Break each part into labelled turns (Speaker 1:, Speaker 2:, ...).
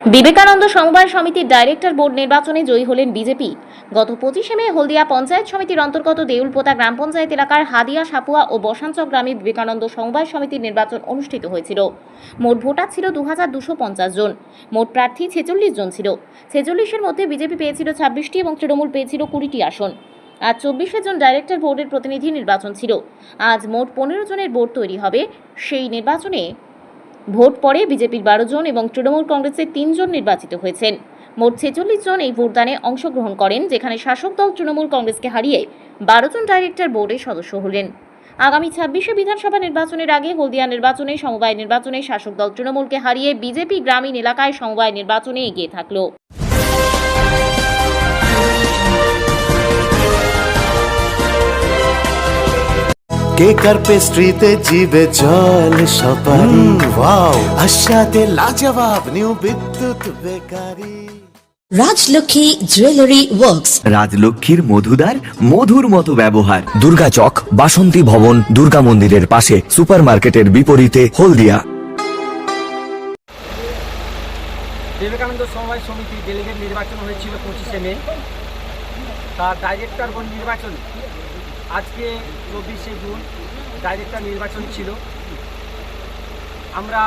Speaker 1: বিবেকানন্দ সমবায় সমিতির director board নির্বাচনে জয়ী হলেন বিজেপি। গত পঁচিশে মে হলদিয়া পঞ্চায়েত সমিতির অন্তর্গত দেউলপোতা গ্রাম পঞ্চায়েত এলাকার হাদিয়া, সাপুয়া ও বসাঞ্চক গ্রামে বিবেকানন্দ সমবায় সমিতির নির্বাচন অনুষ্ঠিত হয়েছিল। মোট ভোটার ছিল দু হাজার দুশো পঞ্চাশ জন। মোট প্রার্থী ছেচল্লিশ জন ছিল। ছেচল্লিশের মধ্যে বিজেপি পেয়েছিল ছাব্বিশটি এবং তৃণমূল পেয়েছিল কুড়িটি আসন। আজ চব্বিশে জন ডাইরেক্টর বোর্ডের প্রতিনিধি নির্বাচন ছিল। আজ মোট পনেরো জনের বোর্ড তৈরি হবে। সেই নির্বাচনে ভোট পরে বিজেপির বারো জন এবং তৃণমূল কংগ্রেসের তিনজন নির্বাচিত হয়েছেন। মোট ছেচল্লিশ জন এই ভোটদানে অংশগ্রহণ করেন, যেখানে শাসক দল তৃণমূল কংগ্রেসকে হারিয়ে বারো জন ডাইরেক্টর বোর্ডের সদস্য হলেন। আগামী ছাব্বিশে বিধানসভা নির্বাচনের আগে হলদিয়া নির্বাচনে, সমবায় নির্বাচনে শাসক দল তৃণমূলকে হারিয়ে বিজেপি গ্রামীণ এলাকায় সমবায় নির্বাচনে এগিয়ে থাকল।
Speaker 2: কেকার পেস্ট্রিতে জিবে জল সপারি। ওয়াও। আশাতে লাজবাব new Bidyut bakery.
Speaker 3: Rajlakshmi jewellery works.
Speaker 4: রাজলক্ষ্মীর মধুদার মধুর মতো ব্যবহার।
Speaker 5: দুর্গা চক বাসন্তী ভবন দুর্গা মন্দিরের পাশে সুপারমার্কেটের বিপরীতে হলদিয়া।
Speaker 6: বিবেকানন্দ সমবায় সমিতি ডেলিগেট নির্বাচন হয়েছিল পঁচিশে মে। তার ডাইরেক্টর নির্বাচন আজকে চব্বিশে জুন ডাইরেক্টর নির্বাচন ছিল। আমরা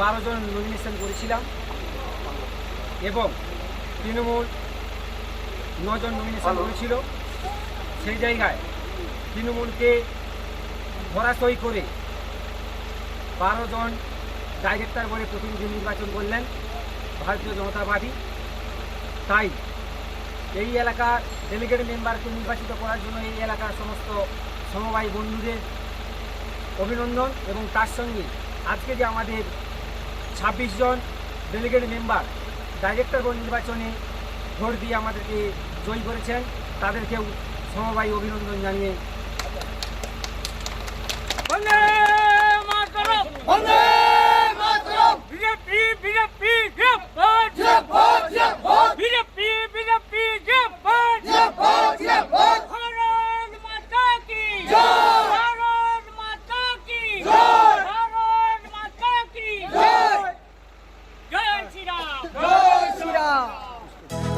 Speaker 6: বারো জন নমিনেশন করেছিলাম এবং তৃণমূল নজন নমিনেশন করেছিল। সেই জায়গায় তৃণমূলকে ধরাশয়ী করে বারো জন ডাইরেক্টর বলে প্রতিনিধি নির্বাচন করলেন ভারতীয় জনতা পার্টি। তাই এই এলাকার ডেলিগেট মেম্বারকে নির্বাচিত করার জন্য এই এলাকার সমস্ত সমবায় বন্ধুদের অভিনন্দন এবং তার সঙ্গে আজকে যে আমাদের ছাব্বিশ জন ডেলিগেট মেম্বার ডাইরেক্টর বোর্ড নির্বাচনে ভোট দিয়ে আমাদেরকে জয়ী করেছেন তাদেরকেও সমবায় অভিনন্দন জানিয়ে বন্দে মাতরম বন্দে মাতরম বিজেপি বিজেপি জিন্দাবাদ জিন্দাবাদ জিন্দাবাদ বিজেপি বিজেপি জিন্দাবাদ জিন্দাবাদ জিন্দাবাদ ভারত মাতা কি জয় ভারত মাতা কি জয় ভারত মাতা কি জয় জয় শ্রীরাম জয় শ্রীরাম